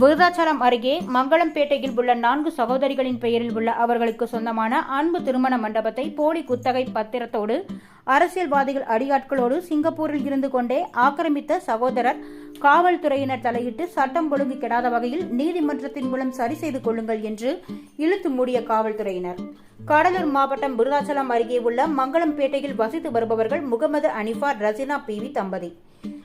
விருதாச்சலம் அருகே மங்களம்பேட்டையில் உள்ள நான்கு சகோதரிகளின் பெயரில் உள்ள அவர்களுக்கு சொந்தமான அன்பு திருமண மண்டபத்தை போலி குத்தகை பத்திரத்தோடு அரசியல்வாதிகள் அடியாட்களோடு சிங்கப்பூரில் இருந்து கொண்டே ஆக்கிரமித்த சகோதரர் காவல்துறையினர் தலையிட்டு சட்டம் ஒழுங்கு கெடாத வகையில் நீதிமன்றத்தின் மூலம் சரி செய்து கொள்ளுங்கள் என்று இழுத்து மூடிய காவல்துறையினர். கடலூர் மாவட்டம் விருதாச்சலம் அருகே உள்ள மங்களம்பேட்டையில் வசித்து வருபவர்கள் முகமது அனிஃபா ரசினா பிவி தம்பதி.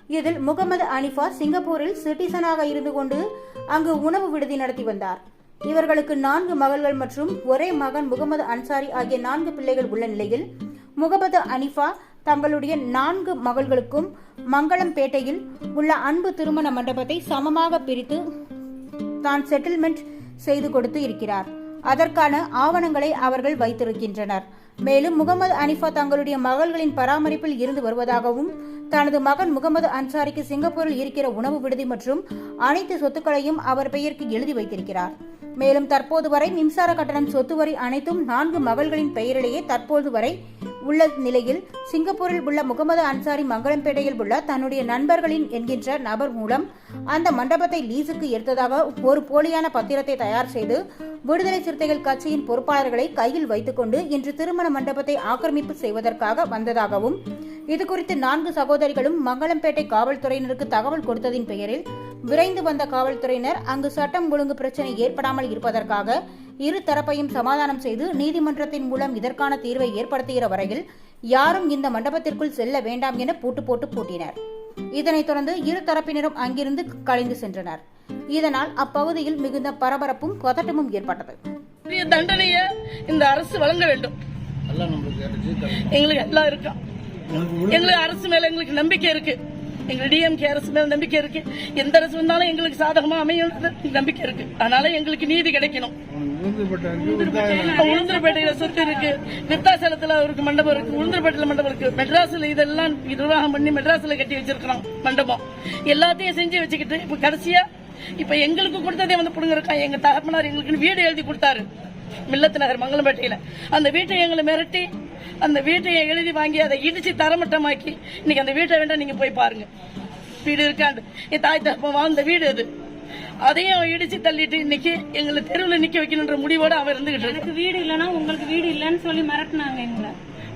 இதில் முகமது அனிஃபா சிங்கப்பூரில் சிட்டிசனாக இருந்து கொண்டு அங்கு உணவு விடுதி நடத்தி வந்தார். இவர்களுக்கு நான்கு மகள்கள் மற்றும் ஒரே மகன் முகமது அன்சாரி ஆகிய நான்கு பிள்ளைகள் உள்ள நிலையில் முகமது அனிஃபா தங்களுடைய நான்கு மகள்களுக்கும் மங்களம்பேட்டையில் உள்ள அன்பு திருமண மண்டபத்தை சமமாக பிரித்து தான் செட்டில்மெண்ட் செய்து கொடுத்து இருக்கிறார். அதற்கான ஆவணங்களை அவர்கள் வைத்திருக்கின்றனர். மேலும் முகமது அனிஃபா தங்களுடைய மகள்களின் பராமரிப்பில் இருந்து வருவதாகவும் தனது மகன் முகமது அன்சாரிக்கு சிங்கப்பூரில் இருக்கிற உணவு விடுதி மற்றும் அனைத்து சொத்துக்களையும் அவர் பெயருக்கு எழுதி வைத்திருக்கிறார். மேலும் தற்போது வரை மின்சார கட்டணம் சொத்து வரி அனைத்தும் நான்கு மகள்களின் பெயரிலேயே தற்போது வரை உள்ள நிலையில் சிங்கப்பூரில் உள்ள முகமது அன்சாரி மங்களம்பேட்டையில் உள்ள தன்னுடைய நண்பர்களின் என்கின்ற நபர் மூலம் அந்த மண்டபத்தை லீஸுக்கு எடுத்ததாக ஒரு போலியான பத்திரத்தை தயார் செய்து விடுதலை சிறுத்தைகள் கட்சியின் பொறுப்பாளர்களை கையில் வைத்துக்கொண்டு இன்று திருமண மண்டபத்தை ஆக்கிரமிப்பு செய்வதற்காக வந்ததாகவும் இதுகுறித்து நான்கு சகோதரிகளும் மங்களம்பேட்டை காவல்துறையினருக்கு தகவல் கொடுத்ததின் பெயரில் விரைந்து வந்த காவல்துறையினர் அங்கு சட்டம் ஒழுங்கு பிரச்சனை ஏற்படாமல் இருப்பதற்காக இரு தரப்பையும் சமாதானம் செய்து நீதிமன்றத்தின் மூலம் இதற்கான தீர்வை ஏற்படுத்துகிற வரையில் யாரும் இந்த மண்டபத்திற்குள் செல்ல வேண்டாம் என பூட்டு போட்டு பூட்டினர். இதனைத் தொடர்ந்து இரு தரப்பினரும் அங்கிருந்து கலைந்து சென்றனர். இதனால் அப்பகுதியில் மிகுந்த பரபரப்பும் பதட்டமும் ஏற்பட்டது. பெரிய தண்டனைய இந்த அரசு வழங்க வேண்டும். எங்களுக்கு எல்லாம் இருக்கா? எங்களுக்கு அரசு மேல எங்களுக்கு நம்பிக்கை இருக்கு. எங்களுக்கு டிஎம்கே அரசு மேல நம்பிக்கை இருக்கு. எந்த அரசு வந்தாலும் எங்களுக்கு சாதகமா அமையும் நம்பிக்கை இருக்கு. அதனால எங்களுக்கு நீதி கிடைக்கணும். உளுந்தூர்பேட்டையில சொத்து இருக்கு. வித்தாசலத்துல அவருக்கு மண்டபம் இருக்கு. உளுந்தூர்பேட்டையில மண்டபம் இருக்கு. மெட்ராஸ்ல இதெல்லாம் நிர்வாகம் பண்ணி மெட்ராஸ்ல கட்டி வச்சிருக்கிறோம் மண்டபம். எல்லாத்தையும் செஞ்சு வச்சுக்கிட்டு இப்ப கடைசியா இப்ப எங்களுக்கு கொடுத்ததே வந்து புடுங்க இருக்கா எங்க தகப்பனார் எங்களுக்கு வீடு எழுதி கொடுத்தாரு. மில்லத்து நகர் மங்களம்பேட்டையில அந்த வீட்டை எங்களை மிரட்டி அந்த வீட்டை எழுதி வாங்கி அதை இடிச்சு தரமட்டமாக்கி. இன்னைக்கு அந்த வீட்டை வேண்டாம் நீங்க போய் பாருங்க. வீடு இருக்காண்டு. என் தாய் தகப்பன் வாழ்ந்த வீடு அது. அதையும் இடிச்சு தள்ளிட்டு இன்னைக்கு எங்களை தெருவில் நிக்க வைக்கணுன்ற முடிவோட அவன் இருந்துகிட்டு இருக்கு எனக்கு வீடு இல்லைன்னா உங்களுக்கு வீடு இல்லைன்னு சொல்லி மிரட்டினாங்க எங்களை.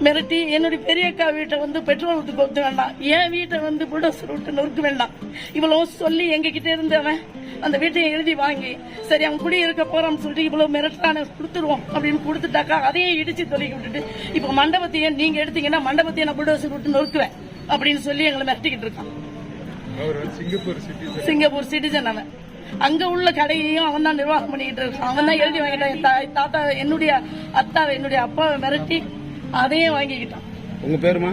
மிரட்டி என்னுடைய பெரிய அக்கா வீட்டை வந்து பெட்ரோல் ஊற்றி கொத்து வேண்டாம். என் வீட்டை வந்து புல்டோசர் விட்டு நொறுக்க வேண்டாம். இவ்வளவு சொல்லி எங்க கிட்ட இருந்து அவன் அந்த வீட்டையும் எழுதி வாங்கி சரி அவன் குடி இருக்க போறான்னு சொல்லிட்டு இவ்வளவு மிரட்டான கொடுத்துருவோம் அப்படின்னு கொடுத்துட்டாக்கா அதையும் இடிச்சு தொலைக்கி விட்டுட்டு இப்ப மண்டபத்தையும் நீங்க எடுத்தீங்கன்னா மண்டபத்தையும் நான் புல்டோசர் விட்டு நொறுக்குவேன் அப்படின்னு சொல்லி எங்களை மிரட்டிக்கிட்டு இருக்கான். சிங்கப்பூர் சிட்டிசன் அவன். அங்க உள்ள கடையையும் அவன் தான் நிர்வாகம் பண்ணிக்கிட்டு இருக்கான். அவன் தான் எழுதி வாங்கிட்டான். தாத்தா என்னுடைய அத்தாவை என்னுடைய அப்பாவை மிரட்டி அதையும் வாங்கிக்கிட்டான். உங்க பேருமா?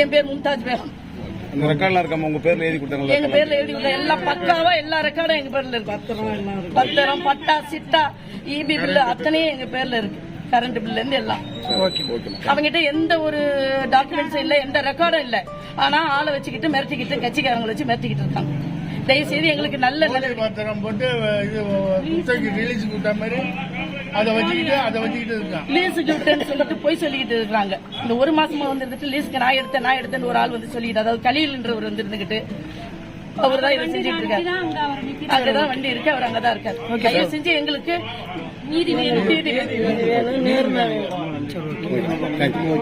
என் பேர் மும்தாஜ் பேகம். அந்த ரெக்கார்ட்லாம் இருக்காம உங்க பேர்ல எழுதி கொடுத்தாங்களா எங்க பேர்ல எழுதி கொடுத்த எல்லா பக்காவா எல்லா ரெக்கார்டும் எங்க பேர்ல இருக்கு பத்திரம் பட்டா சிட்டா இபி பில்லு அத்தனையும் எங்க பேர்ல இருக்கு கரண்ட் பில்ல இருந்து எல்லாம் அவங்கிட்ட எந்த ஒரு டாக்குமெண்ட்ஸும் இல்ல எந்த ரெக்கார்டும் இல்ல ஆனா ஆளை வச்சுக்கிட்டு மிரட்டிக்கிட்டு கட்சிக்காரங்களை வச்சு மிரட்டிக்கிட்டு இருக்காங்க தயவு செய்து எங்களுக்கு நல்ல பத்திரம் போட்டு இது ரிலீஸ் கொடுத்த மாதிரி அதை வச்சுக்கிட்டு அதை வச்சுக்கிட்டு இருக்கான் லீஸுக்கு விட்டேன்னு சொல்லிட்டு போய் சொல்லிக்கிட்டு இருக்காங்க இந்த ஒரு மாசமா வந்து இருந்துட்டு லீஸுக்கு நான் எடுத்தேன் நான் எடுத்தேன்னு ஒரு ஆள் வந்து சொல்லிட்டு அதாவது கலீல்ன்றவர் வந்து இருந்துகிட்டு அவர் தான் இதை செஞ்சுட்டு இருக்காரு. அங்கதான் வண்டி இருக்கு அவர் அங்கதான் இருக்காரு. தயவு செஞ்சு எங்களுக்கு நீதி வேணும். நீதி வேணும். நேர்மை வேணும்.